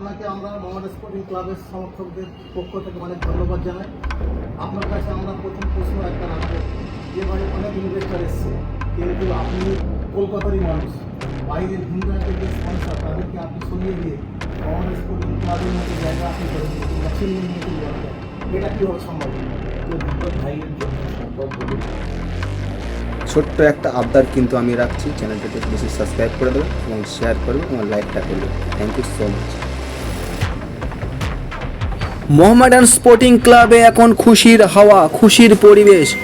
আপনাকে আমরা মোহামেডান স্পোর্টিং ক্লাবের সমর্থকদের পক্ষ থেকে অনেক ধন্যবাদ জানাই। আপনার কাছে আমরা প্রথম প্রশ্ন একটা রাখব। যে ভাই অনেক ইনভেস্টার এসছে কিন্তু আপনি কলকাতারই মানুষ, বাইরের রাজ্যের যে স্পন্সার তাদেরকে আপনি সরিয়ে দিয়ে মোহামেডান স্পোর্টিং ক্লাবের মতো জায়গা আপনি করে দিয়েছেন বা ছিনিয়ে বলা যায় এটা কীভাবে সম্ভব ভাইয়ের জন্য সম্ভব হলো ছোট্ট একটা আবদার কিন্তু আমি রাখছি। চ্যানেলটাকে বেশি সাবস্ক্রাইব করে দেবো এবং শেয়ার করবেন এবং লাইকটা করবেন thank you so much Mohammedan Sporting ক্লাবে এখন খুশির হাওয়া, খুশির পরিবেশ।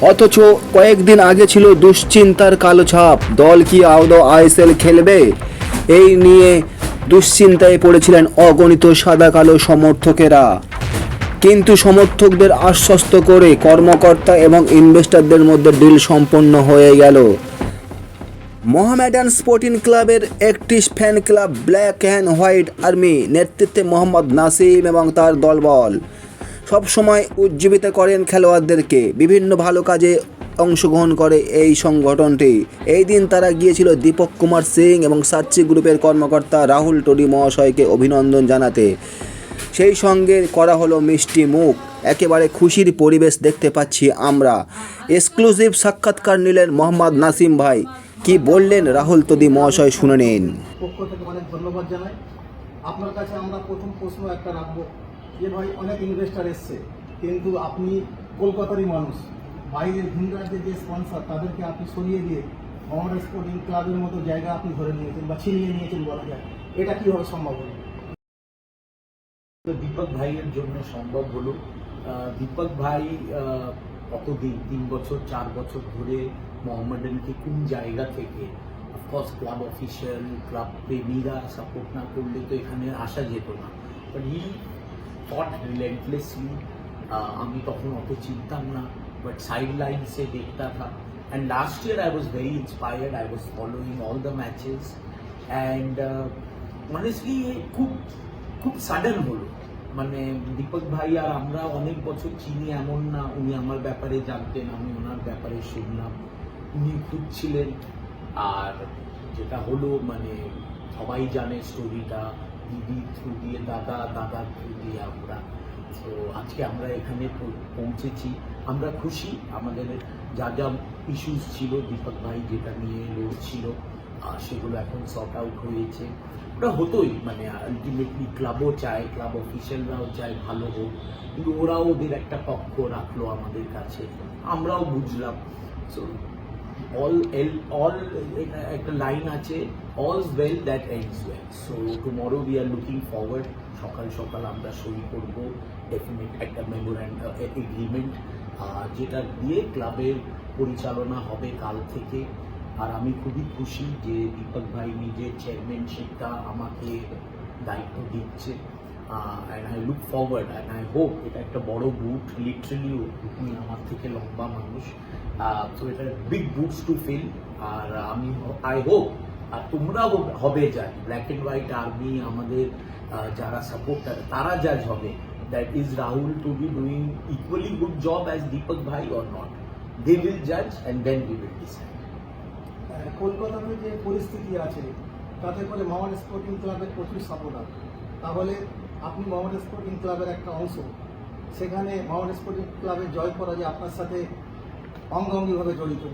অথচ কয়েকদিন আগে ছিল দুশ্চিন্তার কালো ছাপ। দল কি আদৌ আইএসএল খেলবে? এই নিয়ে দুশ্চিন্তায় পড়েছিলেন অগণিত সাদা কালো সমর্থকেরা। কিন্তু সমর্থকদের আশ্বস্ত করে কর্মকর্তা এবং ইনভেস্টরদের মধ্যে ডিল সম্পন্ন হয়ে গেল। মোহামেডান স্পোর্টিং ক্লাবের একটি fan club black and white army নেতৃত্বে মোহাম্মদ নাসিম এবং তার দলবল। সবসময় উজ্জীবিত করেন খেলোয়াড়দেরকে। বিভিন্ন ভালো কাজে অংশগ্রহণ করে এই সংগঠনটি। এই দিন তারা গিয়েছিল দীপক কুমার সিং এবং সাচ্চি গ্রুপের কর্মকর্তা রাহুল টডি মহাশয়কে অভিনন্দন জানাতে। সেই সঙ্গে করা হলো মিষ্টি মুখ। একেবারে খুশির পরিবেশ দেখতে পাচ্ছি আমরা। এক্সক্লুসিভ সাক্ষাৎকার নিলেন মোহাম্মদ নাসিম ভাই। কি বললেন রাহুল তদি মহাশয় শুনে নিন। পক্ষ থেকে অনেক ধন্যবাদ জানাই। আপনার কাছে আমরা প্রথম প্রশ্ন একটা রাখব। যে ভাই অনেক ইনভেস্টার এসছে কিন্তু আপনি কলকাতারই মানুষ। বাইরের ভিন রাজ্যের যে স্পন্সার তাদেরকে আপনি সরিয়ে দিয়ে মোহামেডান স্পোর্টিং ক্লাবের মতো জায়গা আপনি ধরে নিয়েছেন বা ছিনিয়ে নিয়েছেন বলা যায়। এটা কীভাবে সম্ভব হলো? তো দীপক ভাইয়ের জন্য সম্ভব হলো। আহ, দীপক ভাই আহ, কতদিন? তিন বছর চার বছর ধরে মোহাম্মডানকে কোন জায়গা থেকে? Of course club official club প্রেমীরা support না করলে তো এখানে আসা যেত না। বাট হি থট রিলেন্টলেসলি আমি তখন অত চিনতাম না বাট সাইড লাইনসে দেখতা থা and last year I was very inspired I was following all the matches and honestly খুব খুব সাডেন হলো। মানে দীপক ভাই আর আমরা অনেক বছর চিনি, এমন না উনি আমার ব্যাপারে জানতেন, আমি ওনার ব্যাপারে শুনলাম। উনি খুঁজছিলেন। আর যেটা হলো মানে সবাই জানে স্টোরিটা দিদি থ্রু দিয়ে, দাদা, দাদার থ্রু দিয়ে আমরা। তো আজকে আমরা এখানে পৌঁছেছি। আমরা খুশি, আমাদের যা যা ইস্যুস ছিল, দীপক ভাই যেটা নিয়ে লড়ছিল আর সেগুলো এখন সর্ট আউট হয়েছে। ওটা হতোই মানে আলটিমেটলি ক্লাবও চায় ক্লাব অফিসিয়ালরাও চায়, ভালো হোক। কিন্তু ওরাও ওদের একটা পক্ষ রাখল আমাদের কাছে। আমরাও বুঝলাম। সো অল এল অল একটা লাইন আছে all's well that ends well so tomorrow we are looking forward সকাল সকাল আমরা সই করব ডেফিনেট একটা মেমোরেন্ডাম এগ্রিমেন্ট যেটা দিয়ে ক্লাবের পরিচালনা হবে কাল থেকে। আর আমি খুবই খুশি যে দীপক ভাই নিজের চেয়ারম্যানশিপটা আমাকে দায়িত্ব দিচ্ছে। And I look forward and I hope এটা একটা বড় বুট লিটারেলিও উনি আমার থেকে লম্বা মানুষ। তো এটা বিগ বুটস টু ফিল আর আমি আই হোপ আর তোমরাও হবে জাজ ব্ল্যাক অ্যান্ড হোয়াইট আর্মি আমাদের যারা সাপোর্টার তারা জাজ হবে that is Rahul to be doing equally good job as Deepak ভাই অর নট দে উইল জাজ and then we will decide uh, কলকাতাতে যে পরিস্থিতি আছে তাতে করে মোহামেডান স্পোর্টিং ক্লাবের প্রচুর সাপোর্টার তাহলে আপনি মোহামেডান স্পোর্টিং ক্লাবের একটা অংশ। সেখানে মোহামেডান স্পোর্টিং ক্লাবের জয় করা যে আপনার সাথে অঙ্গাঙ্গিভাবে জড়িত।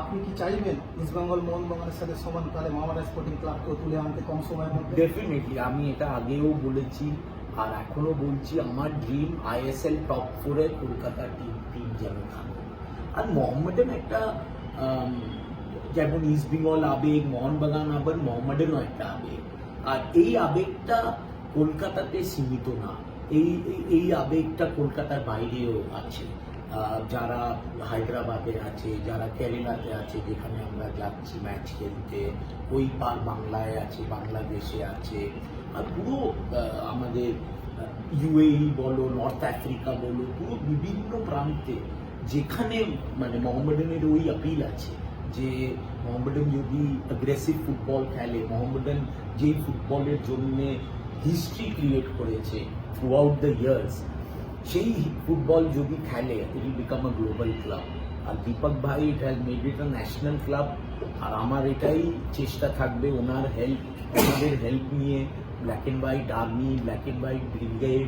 আপনি কি চাইবেন ইস্টবেঙ্গল মোহনবাগানের সাথে সমান তাহলে মোহামেডান স্পোর্টিং ক্লাবকেও তুলে আনতে কম সময়ের মধ্যে? ডেফিনেটলি আমি এটা আগেও বলেছি আর এখনও বলছি, আমার ড্রিম আইএসএল টপ ফোরে কলকাতা টিম টিম যেন থাকে আর মোহাম্মডান একটা যেমন ইস্ট বেঙ্গল আবেগ মোহনবাগান আবার মোহাম্মডানও একটা আবেগ। আর এই আবেগটা কলকাতাতে সীমিত না। এই, এই- আবেগটা কলকাতার বাইরেও আছে। যারা হায়দ্রাবাদে আছে, যারা কেরালাতে আছে, যেখানে আমরা যাচ্ছি ম্যাচ খেলতে, ওই পার বাংলায় আছে, বাংলাদেশে আছে। আর পুরো আমাদের ইউএই বলো নর্থ আফ্রিকা বলো, পুরো বিভিন্ন প্রান্তে যেখানে মানে মোহাম্মডানের ওই আপিল আছে যে মোহাম্মডান যদি অ্যাগ্রেসিভ ফুটবল খেলে, মোহাম্মডান যেই ফুটবলের জন্যে হিস্ট্রি ক্রিয়েট করেছে থ্রু আউট দ্য ইয়ার্স সেই ফুটবল যদি খেলে it will become a global club আর দীপক ভাই it has made it a national club আর আমার এটাই চেষ্টা থাকবে, ওনার হেল্প ওনাদের হেল্প নিয়ে black and white army black and white brigade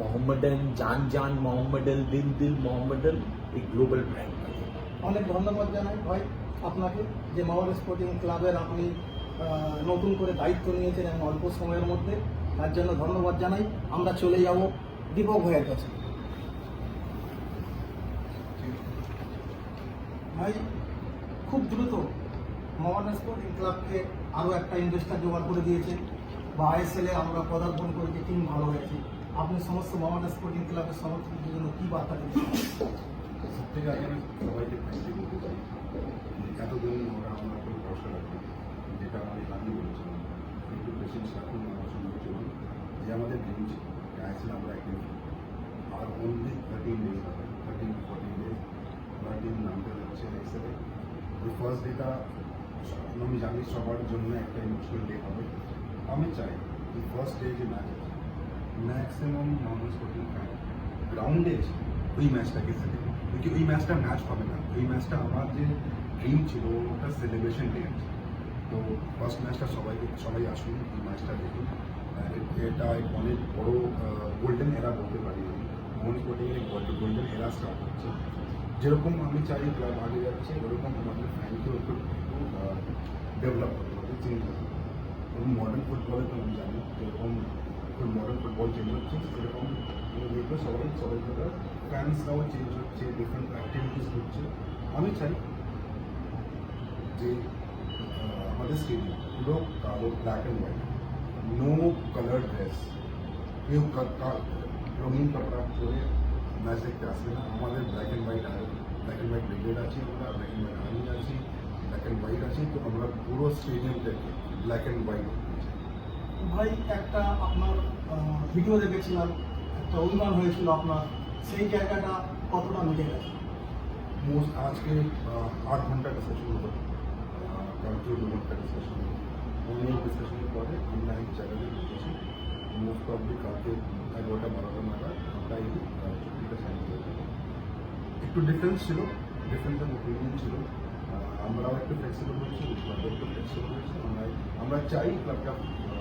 Mohammedan জান জান মোহাম্মডাল দিল দিল মোহাম্মডাল এই গ্লোবাল ব্র্যান্ড অনেক ধন্যবাদ জানাই ভাই আপনাকে, যে মাওয়ার স্পোর্টিং ক্লাবের আপনি নতুন করে দায়িত্ব নিয়েছেন এবং অল্প সময়ের মধ্যে তার জন্য ধন্যবাদ জানাই। আমরা চলে যাব দীপক ভাইয়ের কাছে। ভাই, খুব দ্রুত মহান স্পোর্টিং ক্লাবকে আরও একটা ইনভেস্টার জোগাড় করে দিয়েছে। বা আইএসএলে আমরা পদার্পণ করেছি টিম ভালো হয়েছে। আপনি সমস্ত মহান স্পোর্টিং ক্লাবের সমর্থকদের জন্য কী বার্তা দিচ্ছেন সব থেকে আগে আমি সবাইকে এতদিন ওরা আমার উপর ভরসা রাখবে যেটা আমি আগে বলেছিলাম একটু পেশেন্স রাখুন আমার সঙ্গে যে আমাদের ড্রিম ছিল আইসিল আমরা একদিন আর অনলি থার্টিন ডেজ হবে থার্টিন ফোরটিন ডেজ টিম নামতে যাচ্ছে আইসিলে ওই ফার্স্ট ডেটা আমি জানি সবার জন্য একটা ইমোশনাল ডে হবে। আমি চাই এই ফার্স্ট ডে যে ম্যাচ আছে ম্যাক্সিমাম নর্মাল স্পোর্টিং ফ্যান গ্রাউন্ডে ওই ম্যাচটাকে সেলিব্রেট ওই ম্যাচটা ম্যাচ হবে না। ওই ম্যাচটা আমার যে ড্রিম ছিল, ওটা সেলিব্রেশন ডে আছে। তো ফার্স্ট ম্যাচটা সবাই সবাই আসুন এই ম্যাচটা দেখুন। এটা অনেক বড় গোল্ডেন এরা বলতে পারি মন এক গোল্ডেন এরা স্টার্ট হচ্ছে। যেরকম আমি চাই ক্লাব আগে যাচ্ছে, ওরকম আমাদের ফ্যানকেও একটু ডেভেলপ করতে হবে চেঞ্জ করতে এবং মডার্ন ফুটবলে তো আমি জানি, যেরকম মডার্ন ফুটবল চেঞ্জ হচ্ছে, সেরকম দেখবে সবাই সবাই ফ্যান্সরাও চেঞ্জ হচ্ছে ডিফারেন্ট অ্যাক্টিভিটিস হচ্ছে আমি চাই যে আহ, আমাদের স্টেডিয়াম পুরো কালো black and white no colour dress কেউ কা- কা- রঙিন কাপড়া পরে ম্যাচ দেখতে আসবে না আমাদের ব্ল্যাক অ্যান্ড হোয়াইট আছে ব্ল্যাক অ্যান্ড হোয়াইট ব্রিগেড আছে আমরা ব্ল্যাক অ্যান্ড হোয়াইট আর্মি আছি ব্ল্যাক অ্যান্ড হোয়াইট আছে তো আমরা পুরো স্টেডিয়ামটাকে ব্ল্যাক অ্যান্ড হোয়াইট ভাই একটা আপনার আহ, ভিডিও দেখেছিলাম একটা অভিমান হয়েছিল আপনার সেই জায়গাটা কতটা মিটে গেছে মোস্ট আজকে আহ, আট ঘণ্টা ডিসকাশন হলো কালকে দু ঘণ্টা ডিসকাশন হলো অনেক ডিসকাশনের পরে আমরা এক জায়গায় ঢুকেছি মোস্ট প্রবলি কালকে এগারোটা বারোটা নাগাদ আমরা এই আহ, চুক্তিটা সাইন করে দেবো একটু ডিফারেন্স ছিল ডিফারেন্স অফ ওপিনিয়ন ছিল আহ, আমরাও একটু ফ্লেক্সিবল হয়েছি ক্লাবও একটু ফ্লেক্সিবল হয়েছে আমরা আমরা চাই ক্লাবটা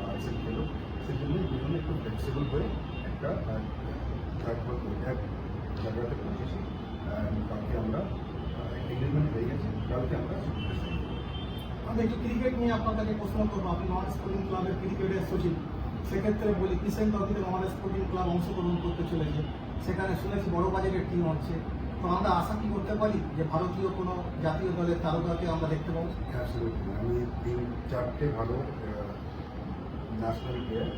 আইসেল খেলো সেই জন্য দুজনে একটু ফ্লেক্সিবল হয়ে একটা তারপর এক জায়গাতে পৌঁছেছি And কালকে আমরা এগ্রিমেন্ট হয়ে গেছে কালকে আমরা একটু ক্রিকেট নিয়ে আপনার কাছে প্রশ্ন করব। আপনি মহান স্পোর্টিং ক্লাবের ক্রিকেটের সচিব। সেক্ষেত্রে বলি কিষেন ট্রফিতে মহান স্পোর্টিং ক্লাব অংশগ্রহণ করতে চলেছে। সেখানে শুনেছি বড় বাজেটের টিম হচ্ছে তো আমরা আশা কি করতে পারি যে ভারতীয় কোনো জাতীয় দলের তারকাকে আমরা দেখতে পাবো. আমি তিন, চারটে ভালো ন্যাশনাল প্লেয়ার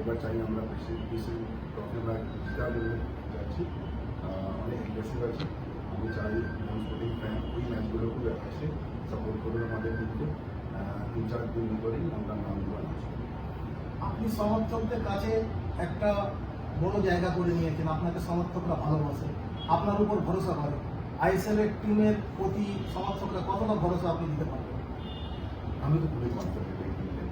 এবার চাই আমরা প্রিসিডেন্ট ট্রফি আমরা জেতার যাচ্ছি। অনেক ইন্টারেস্টিং আছে। আমি চাই নন স্পোর্টিং ফ্যান ওই ম্যাচগুলোকেও এসে সাপোর্ট করবে আমাদের আহ, তিন চার দিন করেই আমরা নামগুলো আনাচ্ছি আপনি সমর্থকদের কাছে একটা বড় জায়গা করে নিয়েছেন আপনাকে সমর্থকরা ভালোবাসে আপনার উপর ভরসা করে। আইএসএল এর টিমের প্রতি সমর্থকরা কতটা ভরসা আপনি দিতে পারবেন? আমি তো খুবই কনফিডেন্ট এই টিমটা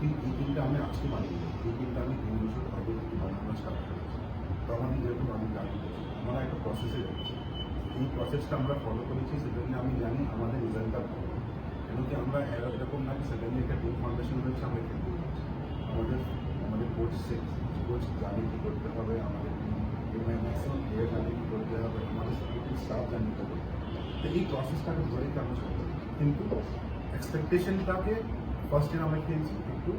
কিন্তু এই টিমটা আমি আজকে বানিয়ে এই টিমটা আমি তিন বছর আগে থেকে বানানো স্টার্ট করেছি। তখন আমি যেরকম আমি জানি আমরা একটা প্রসেসে যাচ্ছি এই প্রসেসটা আমরা ফলো করেছি, সেজন্য আমি জানি আমাদের রেজাল্টটা ভালো কেন কি আমরা এরা এরকম না সেজন্য একটা টিম ফাউন্ডেশন রয়েছে আমরা খেলতে যাচ্ছি আমাদের আমাদের কোচ কোচ জানে কী করতে হবে, আমাদের ম্যাক্সিমাম প্লেয়ার জানে কী করতে হবে, আমাদের সাপোর্টিং স্টাফ জানে কী করতে হবে তো এই প্রসেসটাকে ধরেই তো আমরা চলতে হবে। কিন্তু এক্সপেকটেশনটাকে ফার্স্ট ইয়ার আমরা খেলছি একটু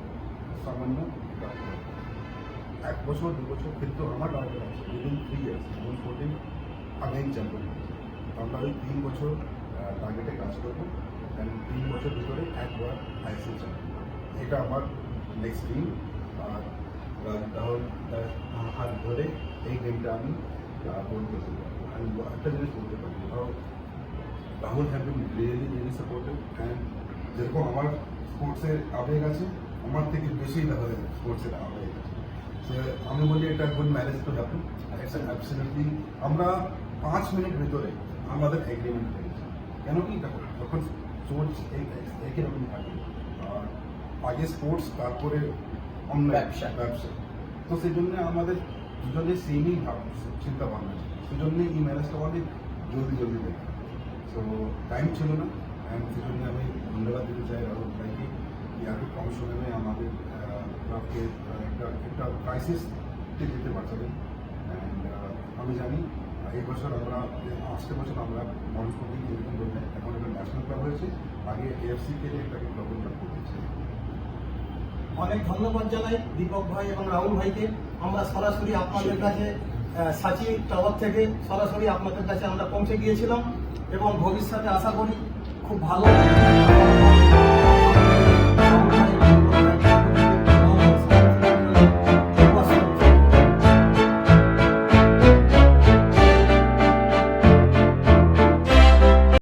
সামান্য রাখতে হবে। এক বছর, দু বছর, কিন্তু আমার টার্গেট আছে উইদিন থ্রি ইয়ার্স যেমন ফোর্টিন আগেই চ্যাম্পিয়ন আমরা ওই তিন বছর টার্গেটে কাজ করব অ্যান্ড তিন বছর ভিতরে একবার আইসিএল চ্যাম্পিয়ন এটা আমার নেক্সট দিন আর রাহুল হাত ধরে এই গেমটা আমি গোল করতে পারব আমি একটা জিনিস বলতে পারি Rahul Rahul have been really really supportive and যেরকম আমার স্পোর্টসের আবেগ আছে আমার থেকে বেশি রাহুলের স্পোর্টসের আবেগ আছে So, আমি বলি এটা good marriage to happen it's absolutely আমরা পাঁচ মিনিট ভিতরে আমাদের এগ্রিমেন্ট হয়ে গেছে। কেন কি? দেখো যখন স্পোর্টস একই রকম থাকে আর আগে স্পোর্টস তারপরে অন্য ব্যবসা। ব্যবসা। তো সেই জন্য আমাদের দুজনের সেমই চিন্তা ভাবনা ছিল। সেই জন্য এই ম্যারেজটা অনেক জলদি জলদি দেখা সো টাইম ছিল না অ্যান্ড সেই জন্য আমি ধন্যবাদ দিতে চাই রাহুল ভাইকে। একটু কম সময়ে আমাদের ক্লাবকে একটা একটা ক্রাইসিস যেতে পারছিলেন। অ্যান্ড আমি জানি এই বছর আমরা আসতে বছর আমরা মডেল স্পোর্টিং এরকম করলে এখন একটা ন্যাশনাল ক্লাব হয়েছে আগে এএফসি কে গ্লোবাল ক্লাব করতেছে অনেক ধন্যবাদ জানাই দীপক ভাই এবং রাহুল ভাইকে। আমরা সরাসরি আপনাদের কাছে সাচি টাওয়ার থেকে সরাসরি আপনাদের কাছে আমরা পৌঁছে গিয়েছিলাম এবং ভবিষ্যতে আশা করি খুব ভালো